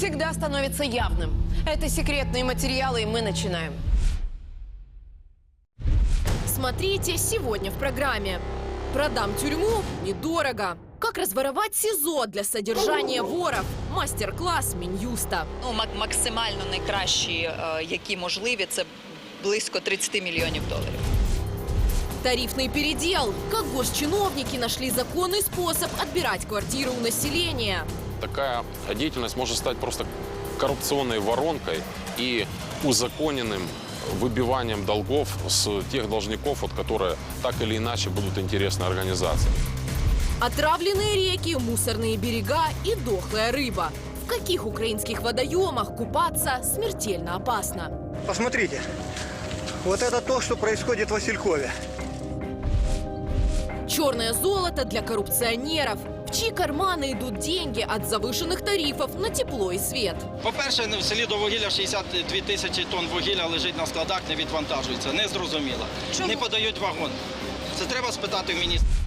всегда становится явным. Это секретные материалы, и мы начинаем. Смотрите сегодня в программе. Продам тюрьму недорого. Как разворовать СИЗО для содержания воров? Мастер-класс Минюста. Ну, мак- максимально найкращі, е, які можливі, це близько 30 мільйонів доларів. Тарифный передел. Как госчиновники нашли законный способ отбирать квартиры у населения. Такая деятельность может стать просто коррупционной воронкой и узаконенным выбиванием долгов с тех должников, вот, которые так или иначе будут интересны организации. Отравленные реки, мусорные берега и дохлая рыба. В каких украинских водоемах купаться смертельно опасно? Посмотрите, вот это то, что происходит в Василькове. Черное золото для коррупционеров. В чьи карманы идут деньги от завышенных тарифов на тепло и свет? По-перше, в селі до вугілля 62 тисячі тонн вугілля лежить на складах, не відвантажується. Незрозуміло. Не подають вагон. Це треба спитати в міністра.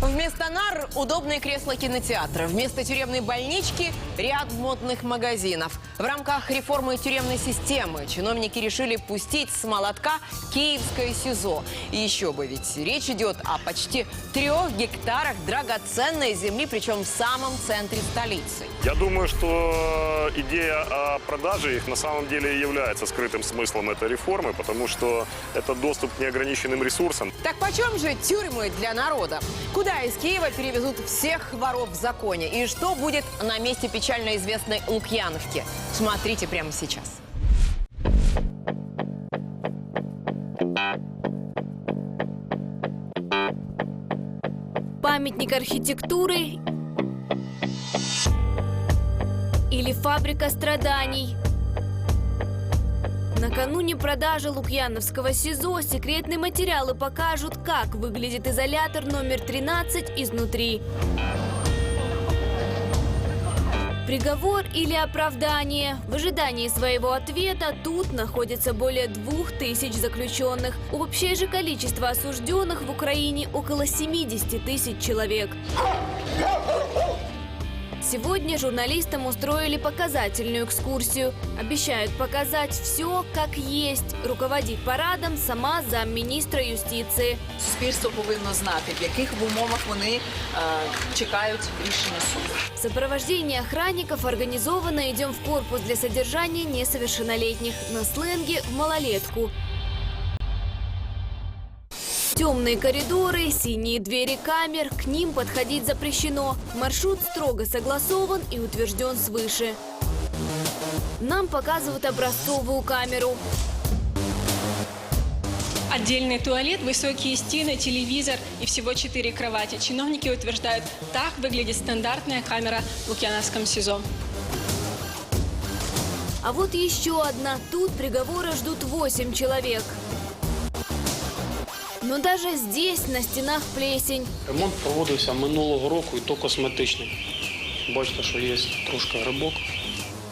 Вместо нар – удобные кресла кинотеатра. Вместо тюремной больнички – ряд модных магазинов. В рамках реформы тюремной системы чиновники решили пустить с молотка киевское СИЗО. И еще бы, ведь речь идет о почти трех гектарах драгоценной земли, причем в самом центре столицы. Я думаю, что идея о продаже их на самом деле и является скрытым смыслом этой реформы, потому что это доступ к неограниченным ресурсам. Так почем же тюрьмы для народа? Куда из Киева перевезут всех воров в законе? И что будет на месте печально известной Лукьяновки? Смотрите прямо сейчас. памятник архитектуры или фабрика страданий. Накануне продажи Лукьяновского СИЗО секретные материалы покажут, как выглядит изолятор номер 13 изнутри. Приговор или оправдание? В ожидании своего ответа тут находится более двух тысяч заключенных. Общее же количество осужденных в Украине около 70 тысяч человек. Сегодня журналистам устроили показательную экскурсию. Обещают показать все как есть. Руководит парадом сама замминистра юстиции. Суспільство повинно знати, в яких умовах вони е, чекають рішення суду. В сопровождении охранников организованно идем в корпус для содержания несовершеннолетних. На сленге в малолетку. Темные коридоры, синие двери камер, к ним подходить запрещено. Маршрут строго согласован и утвержден свыше. Нам показывают образцовую камеру. Отдельный туалет, высокие стены, телевизор и всего четыре кровати. Чиновники утверждают, так выглядит стандартная камера в Лукьяновском СИЗО. А вот еще одна. Тут приговора ждут 8 человек. Но даже здесь на стенах плесень. Ремонт проводився минулого року і то косметичний. Бачите, що є трошки грибок.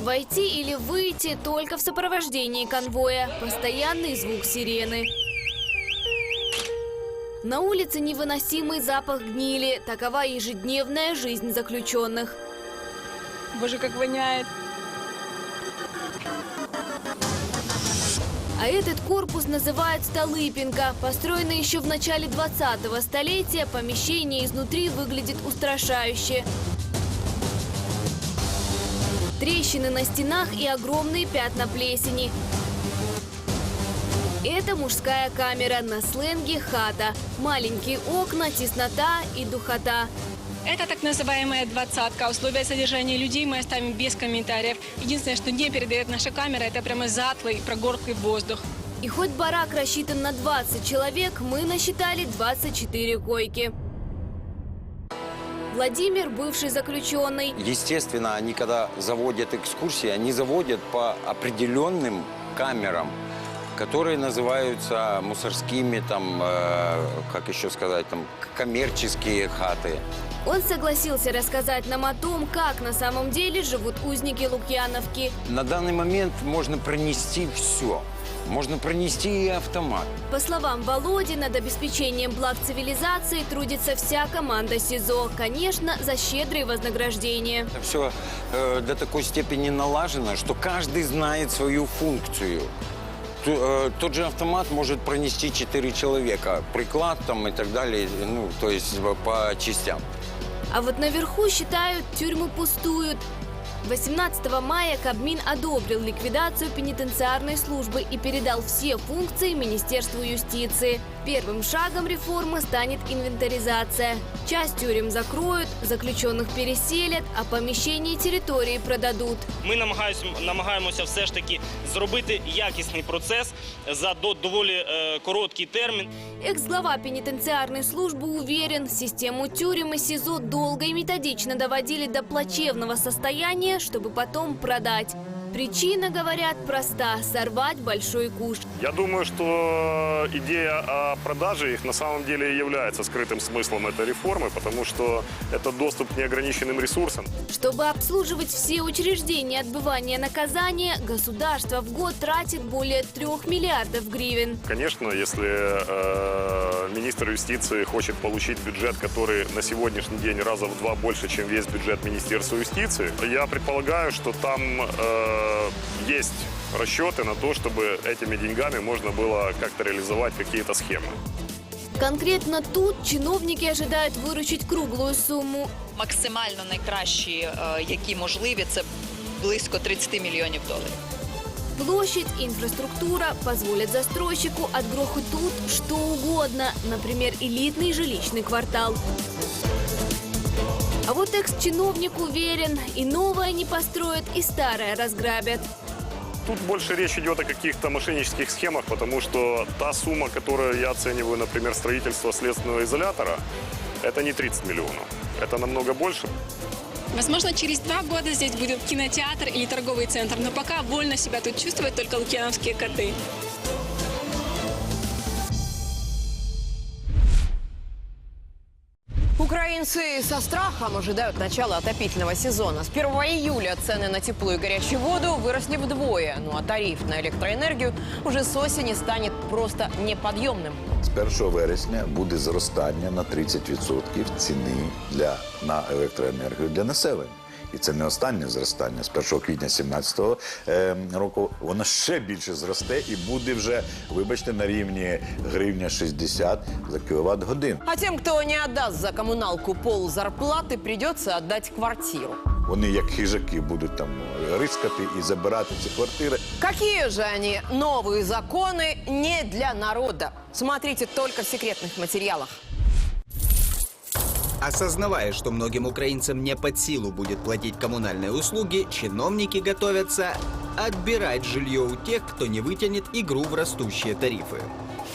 Войти или выйти только в сопровождении конвоя. Постоянный звук сирены. На улице невыносимый запах гнили. Такова ежедневная жизнь заключенных. Боже, как воняет. А этот корпус называют Столыпенко. Построенный еще в начале 20-го столетия, помещение изнутри выглядит устрашающе. Трещины на стенах и огромные пятна плесени. Это мужская камера, на сленге хата. Маленькие окна, теснота и духота. Это так называемая двадцатка. Условия содержания людей мы оставим без комментариев. Единственное, что не передает наша камера, это прямо затлый, прогорклый воздух. И хоть барак рассчитан на 20 человек, мы насчитали 24 койки. Владимир – бывший заключенный. Естественно, они когда заводят экскурсии, они заводят по определенным камерам, которые называются мусорскими, там, э, как еще сказать, там, коммерческие хаты. Он согласился рассказать нам о том, как на самом деле живут узники Лукьяновки. На данный момент можно пронести все. можно пронести и автомат. По словам Володи, над обеспечением благ цивилизации трудится вся команда СИЗО. Конечно, за щедрые вознаграждения. Это все до такой степени налажено, что каждый знает свою функцию. Э, Тот же автомат может пронести 4 человека, приклад там и так далее, ну, то есть по- по частям. А вот наверху считают, тюрьмы пустуют. 18 мая Кабмин одобрил ликвидацию пенитенциарной службы и передал все функции Министерству юстиции. Первым шагом реформы станет инвентаризация. Часть тюрем закроют, заключенных переселят, а помещения и территории продадут. Ми намагаємося, намагаємося все ж таки зробити якісний процес за до- доволі е, короткий термін. Экс-глава пенитенциарной службы уверен, систему тюрем и СИЗО долго и методично доводили до плачевного состояния, чтобы потом продать. Причина, говорят, проста – сорвать большой куш. Я думаю, что идея о продаже их на самом деле является скрытым смыслом этой реформы, потому что это доступ к неограниченным ресурсам. Чтобы обслуживать все учреждения отбывания наказания, государство в год тратит более трех миллиардов гривен. Конечно, если э, министр юстиции хочет получить бюджет, который на сегодняшний день раза в два больше, чем весь бюджет Министерства юстиции, я предполагаю, что там э, есть расчеты на то, чтобы этими деньгами можно было как-то реализовать какие-то схемы. Конкретно тут чиновники ожидают выручить круглую сумму. Максимально найкращі, е, які можливі, це близько 30 мільйонів доларів. Площадь, инфраструктура позволят застройщику отгрохать тут что угодно, например, элитный жилищный квартал. А вот экс-чиновник уверен, и новое не построят, и старое разграбят. Тут больше речь идет о каких-то мошеннических схемах, потому что та сумма, которую я оцениваю, например, строительство следственного изолятора, это не 30 миллионов. Это намного больше. Возможно, через два года здесь будет кинотеатр или торговый центр, но пока вольно себя тут чувствуют только лукьяновские коты. Украинцы со страхом ожидают начала отопительного сезона. С 1 июля цены на тепло и горячую воду выросли вдвое. Ну а тариф на электроэнергию уже с осени станет просто неподъемным. З 1 вересня буде зростання на 30% ціни для, на електроенергію для населення. І це не останнє зростання. З 1 квітня 2017 е, року воно ще більше зросте і буде вже, вибачте, на рівні гривня 60 за кіловат годин. А тем, кто не отдаст за коммуналку пол зарплаты, придется отдать квартиру. Вони як хижаки будуть там рискати і забирати ці квартири. Какие же они новые законы не для народа? Смотрите только в секретных материалах. Осознавая, что многим украинцам не под силу будет платить коммунальные услуги, чиновники готовятся отбирать жилье у тех, кто не вытянет игру в растущие тарифы.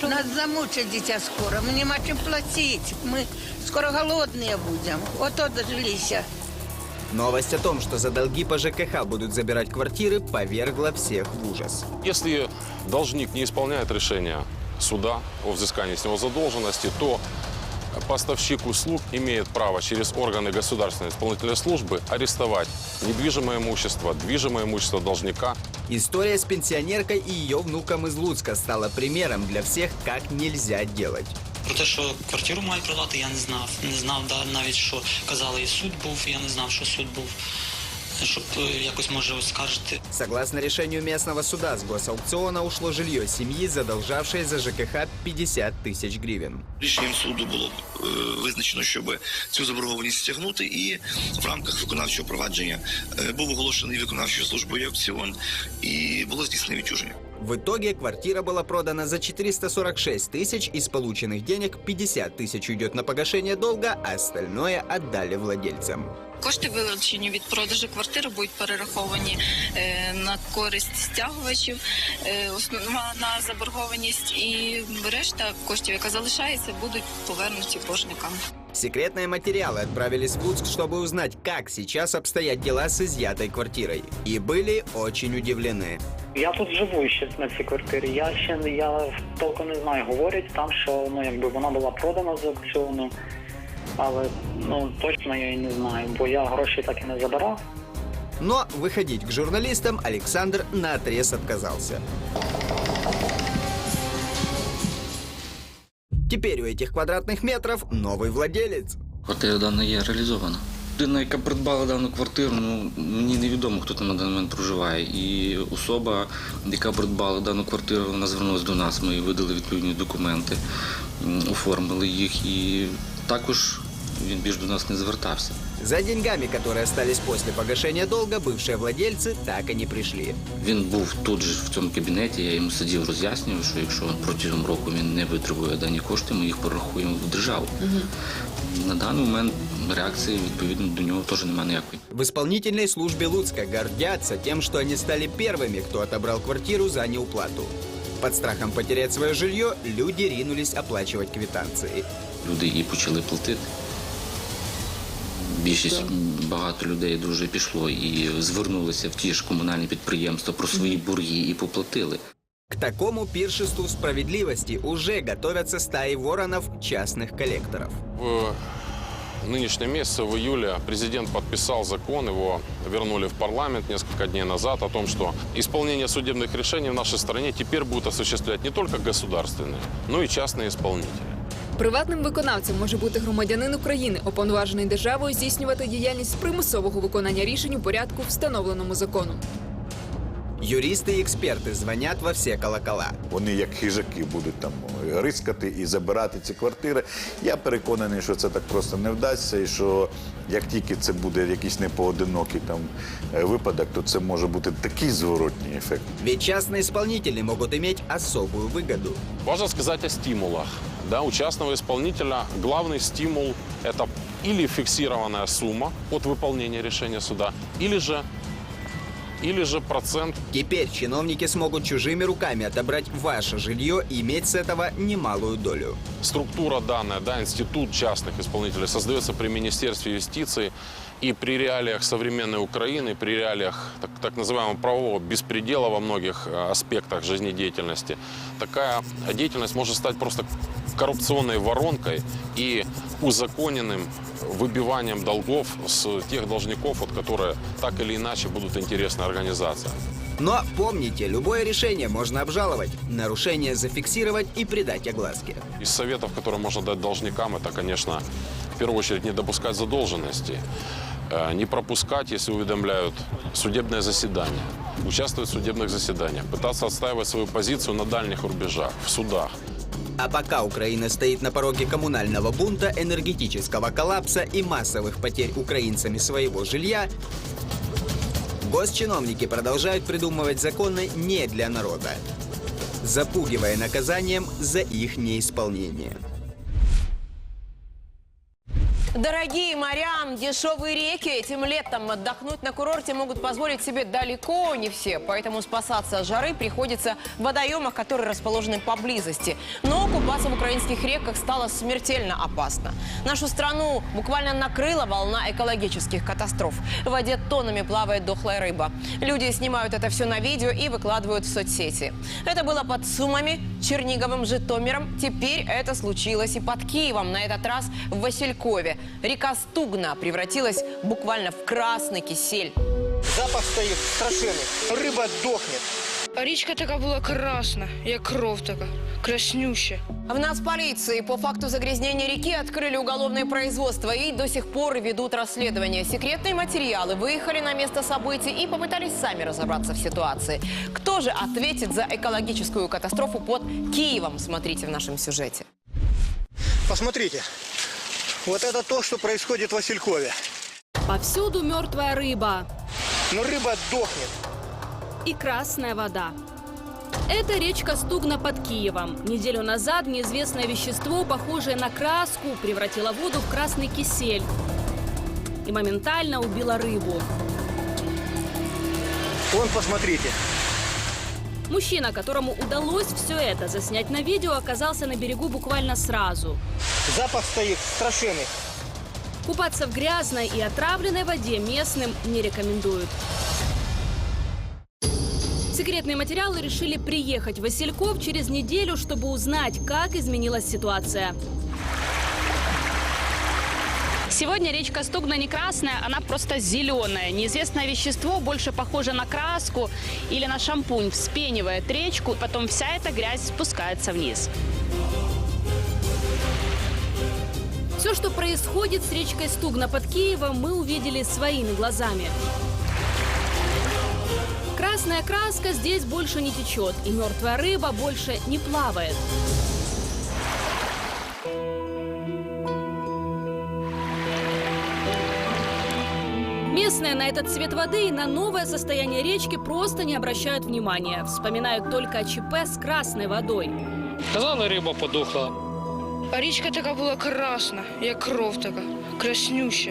Нас замучат дитя скоро, мы нема чем платить. Мы скоро голодные будем. Вот от дожились. Новость о том, что за долги по ЖКХ будут забирать квартиры, повергла всех в ужас. Если должник не исполняет решение суда о взыскании с него задолженности, то поставщик услуг имеет право через органы государственной исполнительной службы арестовать недвижимое имущество, движимое имущество должника. История с пенсионеркой и ее внуком из Луцка стала примером для всех, как нельзя делать. Про те, що квартиру мають продати, я не знав. Не знав да, навіть, що казали, і суд був, я не знав, що суд був. Щоб чтобы якось може оскаржити. Согласно решению местного суда, с госаукциона ушло жилье семьи, задолжавшей за ЖКХ 50 тысяч гривен. Рішенням суду було е, визначено, щоб цю заборгованість стягнути, і в рамках виконавчого провадження е, був оголошений виконавчою службою аукціон і було здійснено відчуження. В итоге квартира была продана за 446 тысяч, из полученных денег 50 тысяч уйдет на погашение долга, а остальное отдали владельцам. Кошти, вилучені від продажу квартири, будуть перераховані е, на користь стягувачів, е, основна заборгованість і решта коштів, яка залишається, будуть повернуті боржникам. Секретные материалы отправились в Луцк, чтобы узнать, как сейчас обстоят дела с изъятой квартирой. И были очень удивлены. Я тут живу ще на цій квартирі. Я ще я толком не знаю. Говорять там, що ну якби вона була продана з аукціону, але ну точно я її не знаю, бо я гроші так і не забирав. Но выходить к журналистам Александр наотрез отказался. Теперь у этих квадратных метров новый владелец. Квартира я реализована. Людина, яка придбала дану квартиру, ну мені невідомо, хто там на даний момент проживає. І особа, яка придбала дану квартиру, вона звернулася до нас. Ми видали відповідні документи, оформили їх, і також він більш до нас не звертався. За деньгами, которые остались после погашения долга, бывшие владельцы так и не пришли. Він був тут же в цьому кабінеті. Я йому сидів, роз'яснював, що якщо протягом року він не витребує дані кошти, ми їх перерахуємо в державу. На даний момент реакції відповідно до нього теж немає ніякої. В исполнительной службе Луцка гордятся тем, что они стали первыми, кто отобрал квартиру за неуплату. Под страхом потерять свое жилье люди ринулись оплачивать квитанции. Люди і почали платити. Більшість багато людей дуже пішло і звернулися в ті ж комунальні підприємства про свої борги і поплатили. К такому пиршеству справедливости уже готовятся стаи воронов частных коллекторов. В нынешнем месяце, в июле, президент подписал закон, его вернули в парламент несколько дней назад, о том, что исполнение судебных решений в нашей стране теперь будут осуществлять не только государственные, но и частные исполнители. Приватним виконавцем може бути громадянин України, уповноважений державою здійснювати діяльність з примусового виконання рішень у порядку, встановленому законом. Юристы и эксперты звонят во все колокола. Вони як хижаки будуть там рискати і забирати ці квартири. Я переконаний, що це так просто не вдасться, і що як тільки це буде якийсь непоодинокий там е, випадок, то це може бути такий зворотній ефект. Ведь частные исполнители могут иметь особую выгоду. Важно сказать о стимулах. Да, у частного исполнителя. Главный стимул – это или фиксированная сумма от выполнения решения суда, или же, или же процент. Теперь чиновники смогут чужими руками отобрать ваше жилье и иметь с этого немалую долю. структура данная, да, институт частных исполнителей создается при Министерстве юстиции и при реалиях современной Украины, при реалиях так, так называемого правового беспредела во многих э, аспектах жизнедеятельности, такая деятельность может стать просто коррупционной воронкой и узаконенным выбиванием долгов с тех должников, вот, которые так или иначе будут интересны организациям. Но помните, любое решение можно обжаловать, нарушение зафиксировать и придать огласке. Из советов, которые можно дать должникам, это, конечно, в первую очередь не допускать задолженности, не пропускать, если уведомляют судебное заседание, участвовать в судебных заседаниях, пытаться отстаивать свою позицию на дальних рубежах, в судах. А пока Украина стоит на пороге коммунального бунта, энергетического коллапса и массовых потерь украинцами своего жилья, госчиновники продолжают придумывать законы не для народа, запугивая наказанием за их неисполнение. Дорогие морям, дешевые реки. Этим летом отдохнуть на курорте могут позволить себе далеко не все. Поэтому спасаться от жары приходится в водоемах, которые расположены поблизости. Но купаться в украинских реках стало смертельно опасно. Нашу страну буквально накрыла волна экологических катастроф. В воде тоннами плавает дохлая рыба. Люди снимают это все на видео и выкладывают в соцсети. Это было под Сумами, Черниговым, Житомиром. Теперь это случилось и под Киевом, на этот раз в Василькове. Река Стугна превратилась буквально в красный кисель. Запах стоит страшенный. Рыба дохнет. Річка така була красна, як кров така, краснюща. В нас полиции по факту загрязнения реки открыли уголовное производство и до сих пор ведут расследование. Секретные материалы выехали на место событий и попытались сами разобраться в ситуации. Кто же ответит за экологическую катастрофу под Киевом? Смотрите в нашем сюжете. Посмотрите. Вот это то, что происходит в Василькове. Повсюду мертвая рыба Но рыба дохнет. и красная вода. Это речка Стугна под Киевом. Неделю назад неизвестное вещество, похожее на краску, превратило воду в красный кисель и моментально убило рыбу. Вон, посмотрите. Мужчина, которому удалось все это заснять на видео, оказался на берегу буквально сразу. Запах стоит страшенный. Купаться в грязной и отравленной воде местным не рекомендуют. Секретные материалы решили приехать в Васильков через неделю, чтобы узнать, как изменилась ситуация. Сегодня речка Стугна не красная, она просто зеленая. Неизвестное вещество, больше похоже на краску или на шампунь, вспенивает речку, потом вся эта грязь спускается вниз. Все, что происходит с речкой Стугна под Киевом, мы увидели своими глазами. Красная краска здесь больше не течет, и мертвая рыба больше не плавает. Местные на этот цвет воды и на новое состояние речки просто не обращают внимания. Вспоминают только о ЧП с красной водой. Казали, риба подохла. А річка така була красна, як кров така, краснюща.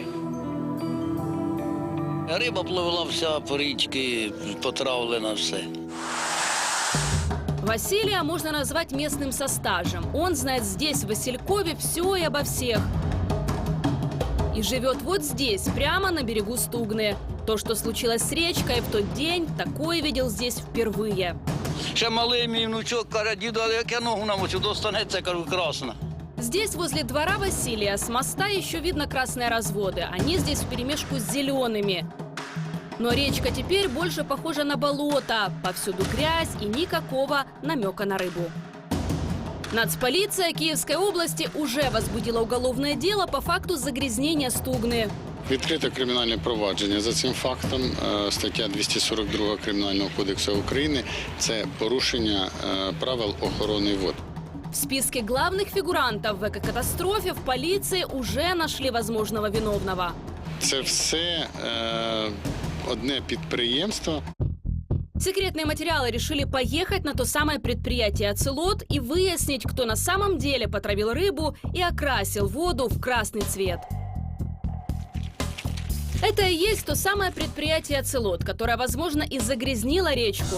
Риба пливла вся по річці, потравлена все. Василия можно назвать местным со стажем. Он знает здесь, в Василькове, все и обо всех. и живет вот здесь, прямо на берегу Стугны. То, что случилось с речкой в тот день, такое видел здесь впервые. Ще малий мій внучок каже, діду, але як я ногу намочу, достанеться, кажу, красна. Здесь, возле двора Василия, с моста еще видно красные разводы. Они здесь вперемешку с зелеными. Но речка теперь больше похожа на болото. Повсюду грязь и никакого намека на рыбу. Нацполиция Киевской области уже возбудила уголовное дело по факту загрязнения Стугны. Відкрите кримінальне провадження за цим фактом. Е, Стаття 242 Кримінального кодексу України це порушення е, правил охорони вод. В списке главных фигурантов в экокатастрофе в полиции уже нашли возможного виновного. Це все е, одне підприємство. Секретные материалы решили поехать на то самое предприятие «Оцелот» и выяснить, кто на самом деле потравил рыбу и окрасил воду в красный цвет. Это и есть то самое предприятие «Оцелот», которое, возможно, и загрязнило речку.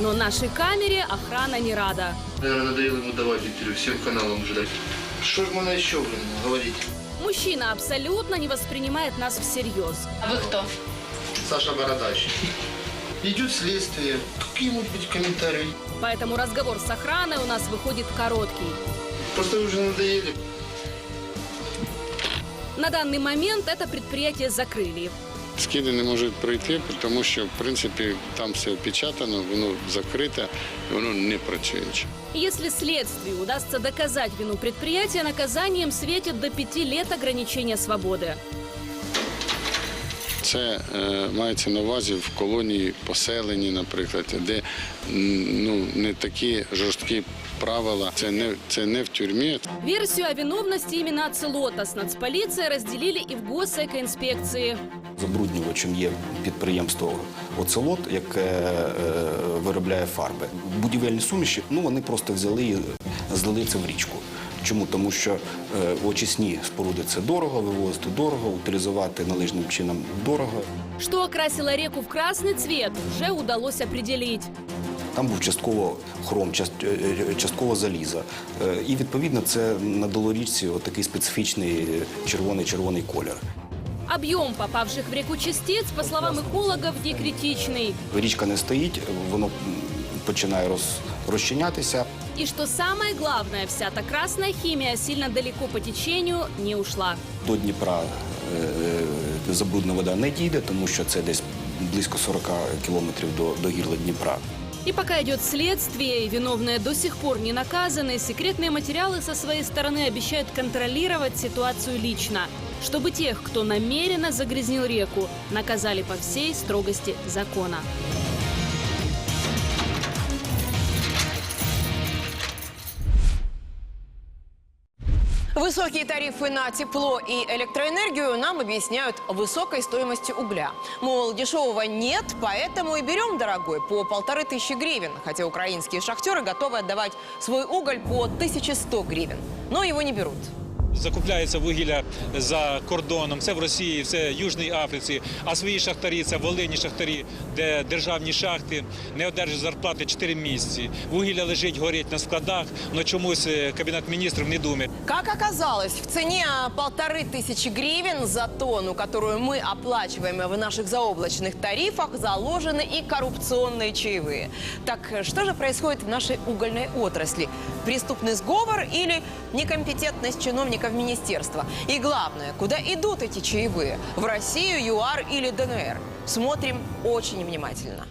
Но нашей камере охрана не рада. Наверное, надоело ему давать интервью, всем каналам ждать. Что ж можно еще, блин, говорить? Мужчина абсолютно не воспринимает нас всерьез. А вы кто? Саша Бородач. Идет следствие. Какие могут быть комментарии? Поэтому разговор с охраной у нас выходит короткий. Просто уже надоели. На данный момент это предприятие закрыли. Скиди не можуть пройти, тому що в принципі там все опечатано, воно закрите, воно не працююче. И Если следствию удастся доказать вину предприятия, наказанием светит до пяти лет ограничения свободы. Це е, мається на увазі в колонії поселені, наприклад, де ну не такі жорсткі правила. Це не це не в тюрмі, Версию о виновности именно Оцелота с нацполицией разделили и в госэкоинспекции. Забруднювачем є підприємство Оцелот, яке е, виробляє фарби. Будівельні суміші, ну вони просто взяли і злили це в річку. Чому? Тому що е, очисні споруди це дорого, вивозити дорого, утилізувати належним чином дорого. Что окрасило реку в красный цвет, уже удалось определить. Там був частково хром, част- е, частково заліза. Е, І відповідно це надало річці отакий специфічний червоний-червоний колір. Объем попавших в реку частиц, по словам экологов, не критичный. Річка не стоїть, воно м, починає роз, розчинятися. И что самое главное, вся та красная химия сильно далеко по течению не ушла. До Дніпра е, забруднена вода не дійде, тому що це десь близько 40 кілометрів до, до гірла Дніпра. И пока идет следствие, и виновные до сих пор не наказаны, секретные материалы со своей стороны обещают контролировать ситуацию лично, чтобы тех, кто намеренно загрязнил реку, наказали по всей строгости закона. Высокие тарифы на тепло и электроэнергию нам объясняют высокой стоимостью угля. Мол, дешевого нет, поэтому и берем дорогой по полторы тысячи гривен. Хотя украинские шахтеры готовы отдавать свой уголь по 1100 гривен. Но его не берут закупляється вугілля за кордоном. Це в Росії, це в Южній Африці. А свої шахтарі це волинні шахтарі, де державні шахти не одержують зарплати 4 місяці. Вугілля лежить, горить на складах, але чомусь е, кабінет міністрів не думає. Как оказалось, в цене полторы тысячи гривен за тонну, которую мы оплачиваем в наших заоблачных тарифах, заложены и коррупционные чаевые. Так что же происходит в нашей угольной отрасли? Преступный сговор или некомпетентность в министерство. И главное, куда идут эти чаевые? В Россию, ЮАР или ДНР? Смотрим очень внимательно.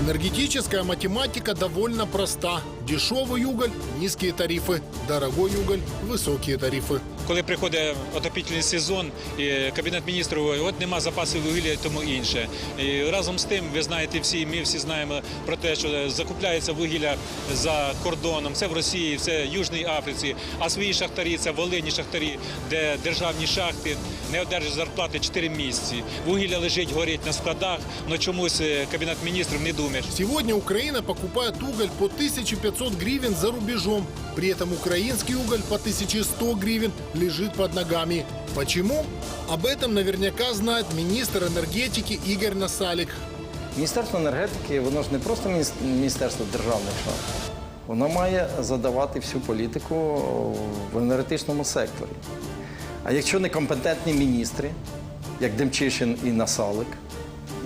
Энергетическая математика довольно проста. Дешевый уголь – низкие тарифы, дорогой уголь – высокие тарифы. Коли приходить отопительний сезон, і кабінет міністрів от нема запасів вугілля і тому інше. І разом з тим, ви знаєте всі, ми всі знаємо про те, що закупляється вугілля за кордоном. Це в Росії, це в Южній Африці. А свої шахтарі це волині шахтарі, де державні шахти не одержують зарплати 4 місяці. Вугілля лежить, горить на складах, але чомусь е, кабінет міністрів не думає. Сегодня Украина покупает уголь по 1500 гривен за рубежом. При этом украинский уголь по 1100 гривен лежит под ногами. Почему? Об этом наверняка знает министр энергетики Игорь Насалик. Міністерство енергетики, воно ж не просто мініс- міністерство державних шахт. Воно має задавати всю політику в енергетичному секторі. А якщо некомпетентні міністри, як Демчишин і Насалик,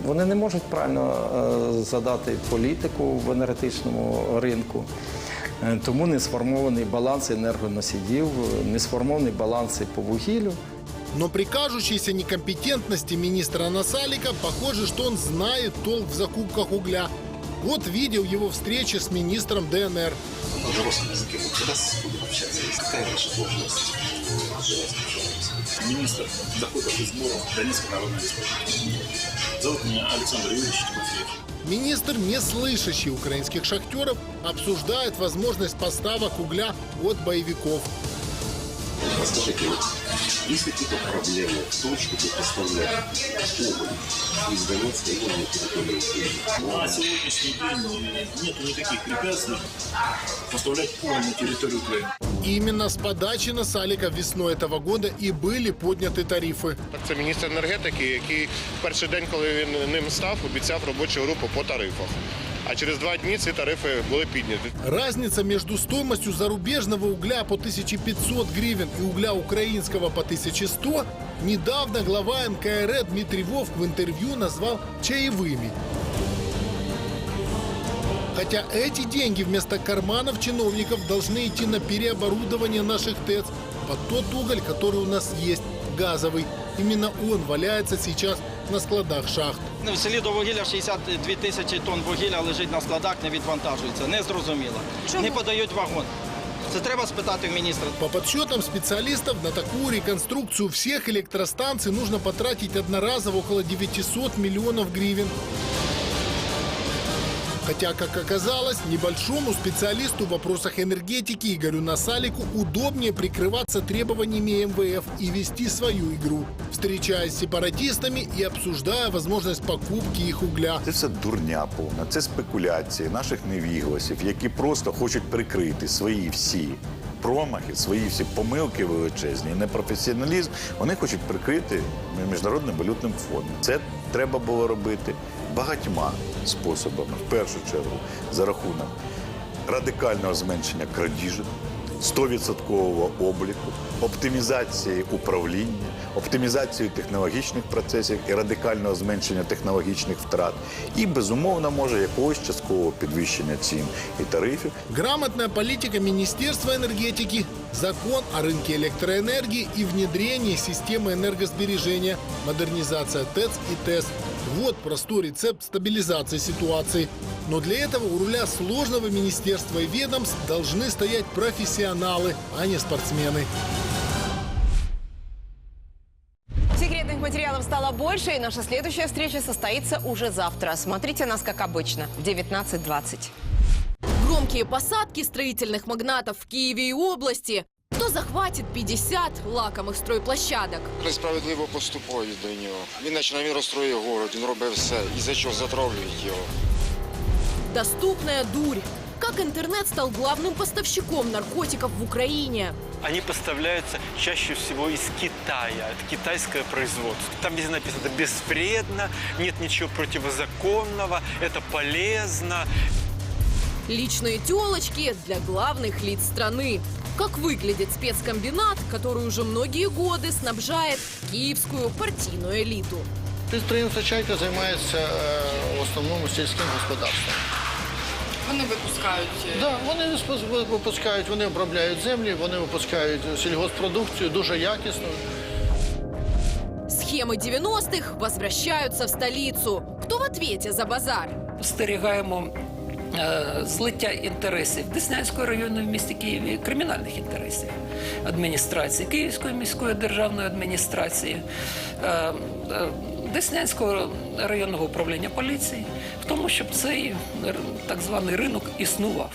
вони не можуть правильно е, задати політику в енергетичному ринку. Е, Тому не сформований баланс енергоносіїв, не сформований баланси по вугіллю. Но при кажущейся некомпетентности министра Насалика похоже, что он знает толк в закупках угля. Вот видео его встречи с министром ДНР. На русском языке мы когда будем общаться? Какая ваша должность? Министр доходов и сборов Донецкой Народной Республики. Зовут меня Александр Юрьевич Тимофеев. Министр, не слышащий украинских шахтеров, обсуждает возможность поставок угля от боевиков. Скажите, вот, есть какие-то проблемы в том, чтобы поставлять уголь из Донецкой и на территорию Украины? На сегодняшний день нет никаких препятствий поставлять уголь на территорию Украины. Именно с подачи Насалика весной этого года и были подняты тарифы. Це міністр енергетики, який в перший день, коли він ним став, обіцяв робочу групу по тарифах. А через два дні ці тарифи були підняті. Разница между стоимостью зарубежного угля по 1500 гривен и угля украинского по 1100 недавно глава НКР Дмитрий Вовк в интервью назвал чаевыми. Хотя эти деньги вместо карманов чиновников должны идти на переоборудование наших ТЭЦ под тот уголь, который у нас есть, газовый. Именно он валяется сейчас на складах шахт. Ну, В селі до вугілля 62 тисячі тонн вугілля лежить на складах, не відвантажується. Незрозуміло. Не подають вагон. Це треба спитати в міністра. По подсчетам специалистов, на такую реконструкцию всех электростанций нужно потратить одноразово около 900 миллионов гривен. Хотя, как оказалось, небольшому специалисту в вопросах энергетики Игорю Насалику удобнее прикрываться требованиями МВФ и вести свою игру, встречаясь с сепаратистами и обсуждая возможность покупки их угля. Це все дурня повна, це спекуляції наших невігласів, які просто хочуть прикрити свої всі промахи, свої всі помилки величезні, непрофесіоналізм. Вони хочуть прикрити міжнародним валютним фондом. Це треба було робити багатьма способами. В першу чергу за рахунок радикального зменшення крадіжок, 100% обліку, оптимізації управління, оптимізації технологічних процесів і радикального зменшення технологічних втрат, і безумовно може якогось часткового підвищення цін і тарифів. Грамотная политика Министерства энергетики, закон о рынке электроэнергии и внедрение системы энергосбережения, модернизация ТЭЦ и ТЭС. Вот простой рецепт стабилизации ситуации. Но для этого у руля сложного министерства и ведомств должны стоять профессионалы, а не спортсмены. Секретных материалов стало больше, и наша следующая встреча состоится уже завтра. Смотрите нас, как обычно, в 19.20. Громкие посадки строительных магнатов в Киеве и области. Кто захватит 50 лакомых стройплощадок? Несправедливо поступають до нього. Він наче він розстроює город, він робить все. І за що затравлюють його. Доступная дурь. Как интернет стал главным поставщиком наркотиков в Украине? Они поставляются чаще всего из Китая. Это китайское производство. Там везде написано «это безвредно», нет ничего противозаконного, это полезно. Личные телочки для главных лиц страны. Как выглядит спецкомбинат, который уже многие годы снабжает киевскую партийную элиту? Підприємство «Чайка» займається е, в основному сільським господарством. Вони випускають. Да, вони випуск- випускають, вони обробляють землі, вони випускають сільгоспродукцію дуже якісно. Схемы 90-х возвращаются в столицу. Кто в ответе за базар? спостерігаємо е, злиття інтересів Деснянської районної в місті Києві, кримінальних інтересів адміністрації, Київської міської державної адміністрації, е, е, Деснянського районного управління поліції, в тому, щоб цей так званий ринок існував.